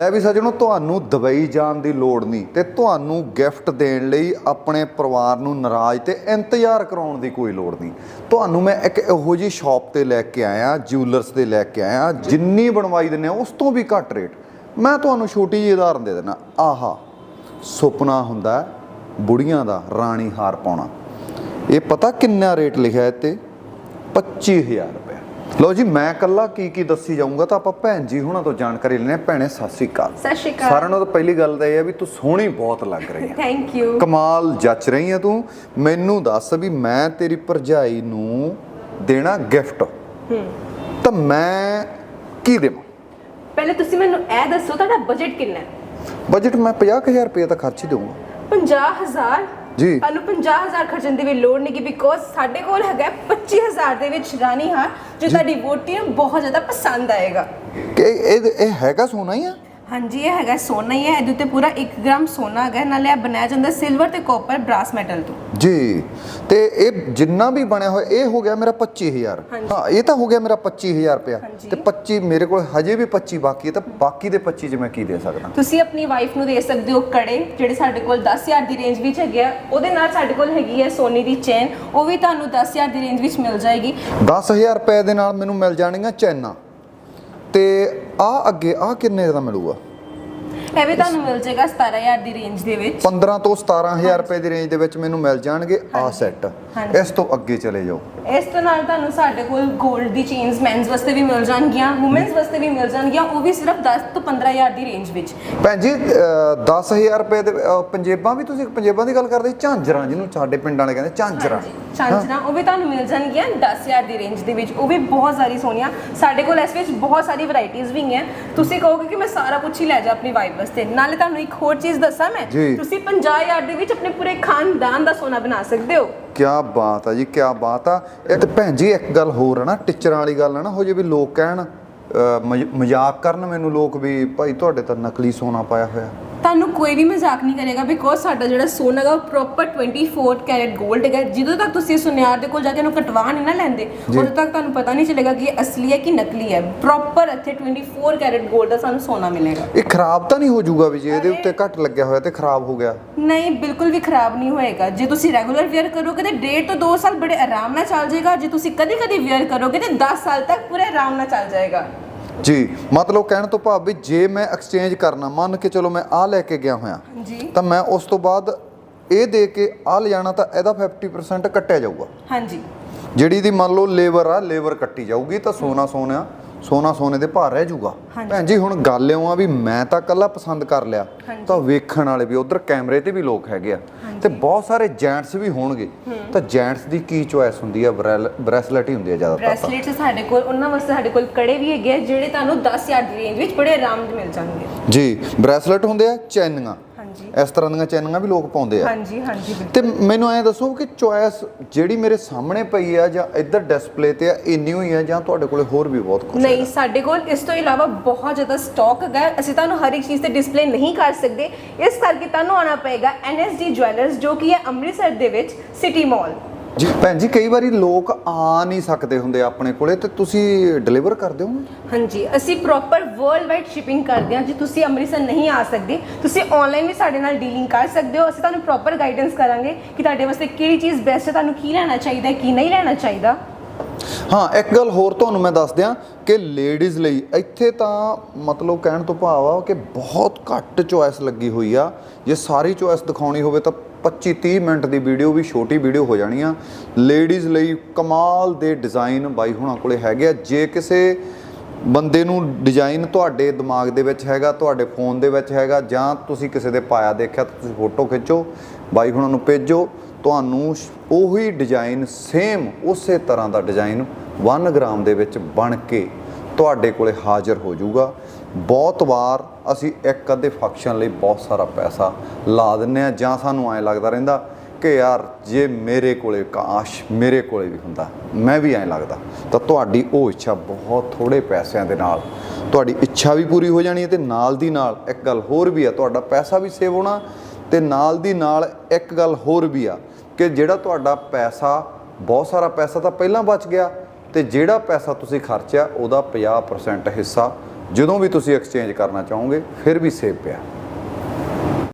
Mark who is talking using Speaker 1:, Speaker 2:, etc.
Speaker 1: ਲੈ ਵੀ ਸੱਜਣੋ, ਤੁਹਾਨੂੰ ਦੁਬਈ ਜਾਣ ਦੀ ਲੋੜ ਨਹੀਂ ਤੇ ਤੁਹਾਨੂੰ ਗਿਫਟ ਦੇਣ ਲਈ ਆਪਣੇ ਪਰਿਵਾਰ ਨੂੰ ਨਾਰਾਜ਼ ਤੇ ਇੰਤਜ਼ਾਰ ਕਰਾਉਣ ਦੀ ਕੋਈ ਲੋੜ ਨਹੀਂ। ਤੁਹਾਨੂੰ ਮੈਂ ਇੱਕ ਇਹੋ ਜੀ ਸ਼ਾਪ ਤੇ ਲੈ ਕੇ ਆਇਆ ਜਿਊਲਰਸ 'ਤੇ ਲੈ ਕੇ ਆਇਆ, ਜਿੰਨੀ ਬਣਵਾਈ ਦਿੰਨੇ ਆ, ਉਸ ਤੋਂ ਵੀ ਘੱਟ ਰੇਟ। ਮੈਂ ਤੁਹਾਨੂੰ ਛੋਟੀ ਜਿਹੀ ਉਦਾਹਰਨ ਦੇ ਦਿੰਦਾ। ਆਹਾ, ਸੁਪਨਾ ਹੁੰਦਾ ਬੁੜੀਆਂ ਦਾ ਰਾਣੀ ਹਾਰ ਪਾਉਣਾ। ਇਹ ਪਤਾ ਕਿੰਨਾ ਰੇਟ ਲਿਖਿਆ ਹੈ ਤੇ 25000 ਲਓ ਜੀ ਮੈਂ ਕੱਲਾ ਕੀ ਕੀ ਦੱਸੀ ਜਾਊਂਗਾ ਤਾਂ ਆਪਾਂ ਭੈਣ ਜੀ ਹੁਣਾਂ ਤੋਂ ਜਾਣਕਾਰੀ ਲੈਣੇ ਆ ਭੈਣੇ ਸਤਿ ਸ਼੍ਰੀ ਅਕਾਲ।
Speaker 2: ਸਤਿ ਸ਼੍ਰੀ ਅਕਾਲ।
Speaker 1: ਸਾਰਿਆਂ ਨਾਲੋਂ ਤਾਂ ਪਹਿਲੀ ਗੱਲ ਤਾਂ ਇਹ ਹੈ ਵੀ ਤੂੰ ਸੋਹਣੀ ਬਹੁਤ ਲੱਗ ਰਹੀ ਹੈ।
Speaker 2: ਥੈਂਕ ਯੂ
Speaker 1: ਕਮਾਲ ਜੱਚ ਰਹੀ ਹੈ ਤੂੰ। ਮੈਨੂੰ ਦੱਸ ਵੀ ਮੈਂ ਤੇਰੀ ਭਰਜਾਈ ਨੂੰ ਦੇਣਾ ਗਿਫਟ ਤਾਂ ਮੈਂ ਕੀ ਦੇਵਾਂ?
Speaker 2: ਪਹਿਲੇ ਤੁਸੀਂ ਮੈਨੂੰ ਇਹ ਦੱਸੋ ਤੁਹਾਡਾ ਬਜਟ ਕਿੰਨਾ ਹੈ?
Speaker 1: ਬਜਟ ਮੈਂ 50000 ਰੁਪਏ ਤਾਂ ਖਰਚ ਹੀ ਦੇਵਾਂਗਾ।
Speaker 2: 50000
Speaker 1: ਜੀ।
Speaker 2: ਤੁਹਾਨੂੰ 50000 ਖਰਚਣ ਦੀ ਵੀ ਲੋੜ ਨਹੀਂ ਕਿ ਬਿਕੋਜ਼ ਸਾਡੇ ਕੋਲ ਹੈਗਾ 25000 ਦੇ ਵਿੱਚ ਰਾਣੀ ਹਾਰ ਜੋ। ਤੁਹਾਡੀ ਵੋਟੀ ਨੂੰ ਬਹੁਤ ਜ਼ਿਆਦਾ ਪਸੰਦ ਆਏਗਾ।
Speaker 1: ਕਿ ਇਹ ਇਹ ਹੈਗਾ ਸੋਨਾ ਹੀ ਆ।
Speaker 2: ਹਾਂਜੀ ਇਹ ਹੈਗਾ ਸੋਨਾ ਹੀ ਹੈ। ਇਹਦੇ ਉੱਤੇ ਪੂਰਾ 1 ਗ੍ਰਾਮ ਸੋਨਾ ਹੈਗਾ। ਨਾਲੇ ਇਹ ਬਣਾਇਆ ਜਾਂਦਾ ਸਿਲਵਰ ਤੇ ਕਾਪਰ ਬ੍ਰਾਸ ਮੈਟਲ ਤੋਂ।
Speaker 1: ਜੀ ਤੇ ਇਹ ਜਿੰਨਾ ਵੀ ਬਣਿਆ ਹੋਇਆ ਇਹ ਹੋ ਗਿਆ ਮੇਰਾ 25000
Speaker 2: ਹਾਂਜੀ।
Speaker 1: ਹਾਂ ਇਹ ਤਾਂ ਹੋ ਗਿਆ ਮੇਰਾ 25000 ਰੁਪਇਆ।
Speaker 2: ਹਾਂਜੀ।
Speaker 1: ਤੇ 25 ਮੇਰੇ ਕੋਲ ਹਜੇ ਵੀ 25 ਬਾਕੀ ਹੈ ਤਾਂ ਬਾਕੀ ਦੇ 25 ਚ ਮੈਂ ਕੀ ਦੇ ਸਕਦਾ?
Speaker 2: ਤੁਸੀਂ ਆਪਣੀ ਵਾਈਫ ਨੂੰ ਦੇ ਸਕਦੇ ਹੋ ਕੜੇ ਜਿਹੜੇ ਸਾਡੇ ਕੋਲ 10000 ਦੀ ਰੇਂਜ ਵਿੱਚ ਹੈਗੇ ਆ। ਉਹਦੇ ਨਾਲ ਸਾਡੇ ਕੋਲ ਹੈਗੀ ਹੈ ਸੋਨੇ ਦੀ ਚੇਨ। ਉਹ ਵੀ ਤੁਹਾਨੂੰ 10000 ਦੀ ਰੇਂਜ ਵਿੱਚ ਮਿਲ ਜਾਏਗੀ।
Speaker 1: 10000 ਰੁਪਏ ਦੇ ਨਾਲ ਮੈਨੂੰ ਮਿਲ ਜਾਣਗੀਆਂ ਚੈਨਾਂ। ਤੇ ਆ ਅੱਗੇ ਆ ਕਿੰਨੇ ਦਾ ਮਿਲੂਗਾ?
Speaker 2: ਇਹ ਵੀ ਤੁਹਾਨੂੰ ਮਿਲ ਜਾਏਗਾ 17000 ਦੀ ਰੇਂਜ ਦੇ ਵਿੱਚ।
Speaker 1: 15 ਤੋਂ 17000 ਰੁਪਏ ਦੀ ਰੇਂਜ ਦੇ ਵਿੱਚ ਮੈਨੂੰ ਮਿਲ ਜਾਣਗੇ ਆ ਸੈੱਟ। ਇਸ ਤੋਂ ਅੱਗੇ ਚਲੇ ਜਾਓ।
Speaker 2: ਇਸ ਤੋਂ ਨਾਲ ਤੁਹਾਨੂੰ ਸਾਡੇ ਕੋਲ 골ਡ ਦੀ ਚੇਨਸ ਮੈਨਸ ਵਾਸਤੇ ਵੀ ਮਿਲ ਜਾਣਗੀਆਂ ਔਮਨਸ ਵਾਸਤੇ ਵੀ ਮਿਲ ਜਾਣਗੀਆਂ ਉਹ ਵੀ ਸਿਰਫ 10 ਤੋਂ 15000 ਦੀ ਰੇਂਜ ਵਿੱਚ।
Speaker 1: ਭੈਣ ਜੀ ਅਹ, 10000 ਰੁਪਏ ਦੇ ਅਹ, ਪੰਜੇਬਾਂ ਵੀ ਤੁਸੀਂ ਪੰਜੇਬਾਂ ਦੀ ਗੱਲ ਕਰਦੇ ਝਾਂਜਰਾਂ ਜਿਹਨੂੰ ਸਾਡੇ ਪਿੰਡ ਵਾਲੇ ਕਹਿੰਦੇ ਝਾਂਜਰਾਂ।
Speaker 2: ਚਾਂਚਨਾ ਉਹ ਵੀ ਤੁਹਾਨੂੰ ਮਿਲ ਜਾਣਗੀਆਂ 10000 ਦੀ ਰੇਂਜ ਦੇ ਵਿੱਚ ਉਹ ਵੀ ਬਹੁਤ ਸਾਰੀ ਸੋਹਣੀਆਂ। ਸਾਡੇ ਕੋਲ ਇਸ ਵਿੱਚ ਬਹੁਤ ਸਾਰੀ ਵੈਰਾਈਟੀਆਂ ਵੀ ਹੈ ਤੁਸੀਂ ਕਹੋਗੇ ਕਿ ਮੈਂ ਸਾਰਾ ਕੁਝ ਹੀ ਲੈ ਜਾ ਆਪਣੀ ਵਾਈਫ ਵਾਸਤੇ। ਨਾਲੇ ਤੁਹਾਨੂੰ ਇੱਕ ਹੋਰ ਚੀਜ਼ ਦੱਸਾਂ ਮੈਂ
Speaker 1: ਜੀ।
Speaker 2: ਤੁਸੀਂ 50000 ਦੇ ਵਿੱਚ ਆਪਣੇ ਪੂਰੇ ਖਾਨਦਾਨ ਦਾ ਸੋਨਾ ਬਣਾ ਸਕਦੇ ਹੋ।
Speaker 1: ਕਿਆ ਬਾਤ ਆ ਜੀ, ਕਿਆ ਬਾਤ ਆ। ਇੱਕ ਭੈਣ ਜੀ, ਇੱਕ ਗੱਲ ਹੋਰ ਹੈ ਨਾ, ਟੀਚਰਾਂ ਵਾਲੀ ਗੱਲ ਹੈ ਨਾ ਹੋ ਜੇ ਵੀ ਲੋਕ ਕਹਿਣ ਮਜ਼- ਮਜ਼ਾਕ ਕਰਨ ਮੈਨੂੰ ਲੋਕ ਵੀ, ਭਾਈ ਤੁਹਾਡੇ ਤਾਂ ਨਕਲੀ ਸੋਨਾ ਪਾਇਆ ਹੋਇਆ।
Speaker 2: ਤੁਹਾਨੂੰ ਕੋਈ ਵੀ ਮਜ਼ਾਕ ਨਹੀਂ ਕਰੇਗਾ ਬਿਕੋਜ਼ ਸਾਡਾ ਜਿਹੜਾ ਸੋਨਾ ਹੈਗਾ ਉਹ ਪ੍ਰੋਪਰ 24 ਕੈਰਟ 골ਡ ਹੈਗਾ। ਜਦੋਂ ਤੱਕ ਤੁਸੀਂ ਸੁਨਿਆਰ ਦੇ ਕੋਲ ਜਾ ਕੇ ਉਹਨੂੰ ਕਟਵਾ ਨਹੀਂ ਨਾ ਲੈਂਦੇ। ਉਦੋਂ ਤੱਕ ਤੁਹਾਨੂੰ ਪਤਾ ਨਹੀਂ ਚੱਲੇਗਾ ਕਿ ਇਹ ਅਸਲੀ ਹੈ ਕਿ ਨਕਲੀ ਹੈ। ਪ੍ਰੋਪਰ ਇੱਥੇ 24 ਕੈਰਟ 골ਡ ਦਾ ਸਾਨੂੰ ਸੋਨਾ ਮਿਲੇਗਾ।
Speaker 1: ਇਹ ਖਰਾਬ ਤਾਂ ਨਹੀਂ ਹੋ ਜਾਊਗਾ ਵੀ ਜੇ ਇਹਦੇ ਉੱਤੇ ਘੱਟ ਲੱਗਿਆ ਹੋਇਆ ਤੇ ਖਰਾਬ ਹੋ ਗਿਆ।
Speaker 2: ਨਹੀਂ ਬਿਲਕੁਲ ਵੀ ਖਰਾਬ ਨਹੀਂ ਹੋਏਗਾ। ਜੇ ਤੁਸੀਂ ਰੈਗੂਲਰ ਵੇਅਰ ਕਰੋਗੇ ਤੇ ਡੇਢ ਤੋਂ 2 ਸਾਲ ਬੜੇ ਆਰਾਮ ਨਾਲ ਚੱਲ ਜਾਏਗਾ। ਜੇ ਤੁਸੀਂ ਕਦੀ ਕਦੀ ਵੇਅਰ ਕਰੋਗੇ ਤੇ 10 ਸਾਲ ਤੱਕ ਪੂਰੇ ਆਰਾਮ ਨਾਲ ਚੱਲ ਜਾਏਗਾ।
Speaker 1: ਜੀ ਮਤਲਬ ਕਹਿਣ ਤੋਂ ਭਾਵ ਵੀ ਜੇ ਮੈਂ ਐਕਸਚੇਂਜ ਕਰਨਾ ਮੰਨ ਕੇ ਚਲੋ ਮੈਂ ਆ ਲੈ ਕੇ ਗਿਆ ਹੋਇਆ
Speaker 2: ਜੀ
Speaker 1: ਤਾਂ ਮੈਂ ਉਸ ਤੋਂ ਬਾਅਦ ਇਹ ਦੇ ਕੇ ਆ ਲਿਜਾਣਾ ਤਾਂ ਇਹਦਾ 50% ਕੱਟਿਆ ਜਾਊਗਾ।
Speaker 2: ਹਾਂਜੀ।
Speaker 1: ਜਿਹੜੀ ਦੀ ਮੰਨ ਲਓ ਲੇਬਰ ਆ ਲੇਬਰ ਕੱਟੀ ਜਾਊਗੀ ਤਾਂ ਸੋਨਾ ਸੋਨਾ ਸੋਨਾ ਸੋਨੇ ਦੇ ਭਾਰ ਰਹਿ ਜਾਊਗਾ। ਭੈਣ ਜੀ ਹੁਣ ਗੱਲ ਇਉਂ ਆ ਵੀ ਮੈਂ ਤਾਂ ਕੱਲਾ ਪਸੰਦ ਕਰ ਲਿਆ। ਤਾਂ ਵੇਖਣ ਵਾਲੇ ਵੀ ਉਧਰ ਕੈਮਰੇ ਤੇ ਵੀ ਲੋਕ ਹੈਗੇ ਆ। ਤੇ ਬਹੁਤ ਸਾਰੇ ਜੈਂਟਸ ਵੀ ਹੋਣਗੇ। ਤਾਂ ਜੈਂਟਸ ਦੀ ਕੀ ਚੋਇਸ ਹੁੰਦੀ ਆ? ਬ੍ਰੈਸਲੇਟ ਹੀ ਹੁੰਦੀ ਆ ਜ਼ਿਆਦਾਤਰ ਤਾਂ।
Speaker 2: ਬ੍ਰੈਸਲੇਟਸ ਸਾਡੇ ਕੋਲ ਉਹਨਾਂ ਵਾਸਤੇ ਸਾਡੇ ਕੋਲ ਕੜੇ ਵੀ ਹੈਗੇ ਆ ਜਿਹੜੇ ਤੁਹਾਨੂੰ 10000 ਦੀ ਰੇਂਜ ਵਿੱਚ ਬੜੇ ਆਰਾਮ ਨਾਲ ਮਿਲ ਜਾਣਗੇ।
Speaker 1: ਜੀ ਬ੍ਰੈਸਲੇਟ ਹੁੰਦੇ ਆ ਚੈਨੀਆਂ। ਇਸ ਤਰ੍ਹਾਂ ਦੀਆਂ ਚੈਨੀਆਂ ਵੀ ਲੋਕ ਪਾਉਂਦੇ ਆ।
Speaker 2: ਹਾਂਜੀ ਹਾਂਜੀ
Speaker 1: ਤੇ ਮੈਨੂੰ ਐਂ ਦੱਸੋ ਕਿ ਚੋਇਸ ਜਿਹੜੀ ਮੇਰੇ ਸਾਹਮਣੇ ਪਈ ਆ ਜਾਂ ਇੱਧਰ ਡਿਸਪਲੇ ਤੇ ਆ ਇੰਨੀ ਹੋਈ ਆ ਜਾਂ ਤੁਹਾਡੇ ਕੋਲੇ ਹੋਰ ਵੀ ਬਹੁਤ ਕੁਝ
Speaker 2: ਨਹੀਂ ਸਾਡੇ ਕੋਲ ਇਸ ਤੋਂ ਇਲਾਵਾ ਬਹੁਤ ਜ਼ਿਆਦਾ ਸਟਾਕ ਹੈਗਾ ਹੈ। ਅਸੀਂ ਤੁਹਾਨੂੰ ਹਰ ਇੱਕ ਚੀਜ਼ ਤੇ ਡਿਸਪਲੇ ਨਹੀਂ ਕਰ ਸਕਦੇ। ਇਸ ਕਰਕੇ ਤੁਹਾਨੂੰ ਆਉਣਾ ਪਏਗਾ NSD ਜੁਐਲਰਸ ਜੋ ਕਿ ਹੈ ਅੰਮ੍ਰਿਤਸਰ ਦੇ ਵਿੱਚ ਸਿਟੀ ਮਾਲ
Speaker 1: ਜੀ, ਭੈਣ ਜੀ, ਕਈ ਵਾਰੀ ਲੋਕ ਆ ਨਹੀਂ ਸਕਦੇ ਹੁੰਦੇ ਆਪਣੇ ਕੋਲੇ, ਤੇ ਤੁਸੀਂ ਡਿਲੀਵਰ ਕਰ ਦਿਓਗੇ
Speaker 2: ਹਾਂਜੀ, ਅਸੀਂ ਪ੍ਰੋਪਰ ਵਰਲਡ ਵਾਈਡ ਸ਼ਿਪਿੰਗ ਕਰਦੇ ਹਾਂ। ਜੇ ਤੁਸੀਂ ਅੰਮ੍ਰਿਤਸਰ ਨਹੀਂ ਆ ਸਕਦੇ, ਤੁਸੀਂ ਆਨਲਾਈਨ ਵੀ ਸਾਡੇ ਨਾਲ ਡੀਲਿੰਗ ਕਰ ਸਕਦੇ ਹੋ। ਅਸੀਂ ਤੁਹਾਨੂੰ ਪ੍ਰੋਪਰ ਗਾਈਡੈਂਸ ਕਰਾਂਗੇ ਕਿ ਤੁਹਾਡੇ ਵਾਸਤੇ ਕਿਹੜੀ ਚੀਜ਼ ਬੈਸਟ ਹੈ, ਤੁਹਾਨੂੰ ਕੀ ਲੈਣਾ ਚਾਹੀਦਾ ਕੀ ਨਹੀਂ ਲੈਣਾ ਚਾਹੀਦਾ।
Speaker 1: ਹਾਂ, ਇੱਕ ਗੱਲ ਹੋਰ ਤੁਹਾਨੂੰ ਮੈਂ ਦੱਸ ਦਿਆਂ ਕਿ ਲੇਡੀਜ਼ ਲਈ ਇੱਥੇ ਤਾਂ ਮਤਲਬ ਕਹਿਣ ਤੋਂ ਭਾਵ ਆ ਕਿ ਬਹੁਤ ਘੱਟ ਚੋਇਸ ਲੱਗੀ ਹੋਈ ਆ। ਜੇ ਸਾਰੀ ਚੁਆਇਸ ਦਿਖਾਉਣੀ ਹੋਵੇ ਤਾਂ 25 30 ਮਿੰਟ ਦੀ ਵੀਡੀਓ ਵੀ ਛੋਟੀ ਵੀਡੀਓ ਹੋ ਜਾਣੀ ਆ। ਲੇਡੀਜ਼ ਲਈ ਕਮਾਲ ਦੇ ਡਿਜ਼ਾਈਨ ਬਾਈ ਹੁਣਾਂ ਕੋਲੇ ਹੈਗੇ ਆ। ਜੇ ਕਿਸੇ ਬੰਦੇ ਨੂੰ ਡਿਜ਼ਾਈਨ ਤੁਹਾਡੇ ਦਿਮਾਗ ਦੇ ਵਿੱਚ ਹੈਗਾ, ਤੁਹਾਡੇ ਫੋਨ ਦੇ ਵਿੱਚ ਹੈਗਾ, ਜਾਂ ਤੁਸੀਂ ਕਿਸੇ ਦੇ ਪਾਇਆ ਦੇਖਿਆ ਤਾਂ ਤੁਸੀਂ ਫੋਟੋ ਖਿੱਚੋ, ਬਾਈ ਹੁਣਾਂ ਨੂੰ ਭੇਜੋ। ਤੁਹਾਨੂੰ ਉਹੀ ਡਿਜ਼ਾਈਨ ਸੇਮ ਉਸੇ ਤਰ੍ਹਾਂ ਦਾ ਡਿਜ਼ਾਈਨ 1 ਗ੍ਰਾਮ ਦੇ ਵਿੱਚ ਬਣ ਕੇ ਤੁਹਾਡੇ ਕੋਲੇ ਹਾਜ਼ਰ ਹੋ ਜਾਊਗਾ। ਬਹੁਤ ਵਾਰ ਅਸੀਂ ਇੱਕ ਅੱਧੇ ਫੰਕਸ਼ਨ ਲਈ ਬਹੁਤ ਸਾਰਾ ਪੈਸਾ ਲਾ ਦਿੰਨੇ ਆ ਜਾਂ ਸਾਨੂੰ ਐਂ ਲੱਗਦਾ ਰਹਿੰਦਾ ਕਿ ਯਾਰ ਜੇ ਮੇਰੇ ਕੋਲੇ ਕਾਸ਼ ਮੇਰੇ ਕੋਲੇ ਵੀ ਹੁੰਦਾ, ਮੈਂ ਵੀ ਐਂ ਲੱਗਦਾ। ਤਾਂ ਤੁਹਾਡੀ ਉਹ ਇੱਛਾ ਬਹੁਤ ਥੋੜੇ ਪੈਸਿਆਂ ਦੇ ਨਾਲ, ਤੁਹਾਡੀ ਇੱਛਾ ਵੀ ਪੂਰੀ ਹੋ ਜਾਣੀ ਹੈ ਤੇ ਨਾਲ ਦੀ ਨਾਲ ਇੱਕ ਗੱਲ ਹੋਰ ਵੀ ਆ, ਤੁਹਾਡਾ ਪੈਸਾ ਵੀ ਸੇਵ ਹੋਣਾ ਤੇ ਨਾਲ ਦੀ ਨਾਲ ਇੱਕ ਗੱਲ ਹੋਰ ਵੀ ਆ ਕਿ ਜਿਹੜਾ ਤੁਹਾਡਾ ਪੈਸਾ, ਬਹੁਤ ਸਾਰਾ ਪੈਸਾ ਤਾਂ ਪਹਿਲਾਂ ਬਚ ਗਿਆ ਤੇ ਜਿਹੜਾ ਪੈਸਾ ਤੁਸੀਂ ਖਰਚਿਆ, ਉਹਦਾ 50% ਹਿੱਸਾ ਜਦੋਂ ਵੀ ਤੁਸੀਂ ਐਕਸਚੇਂਜ ਕਰਨਾ ਚਾਹੋਗੇ, ਫਿਰ ਵੀ ਸੇਵ ਪਿਆ।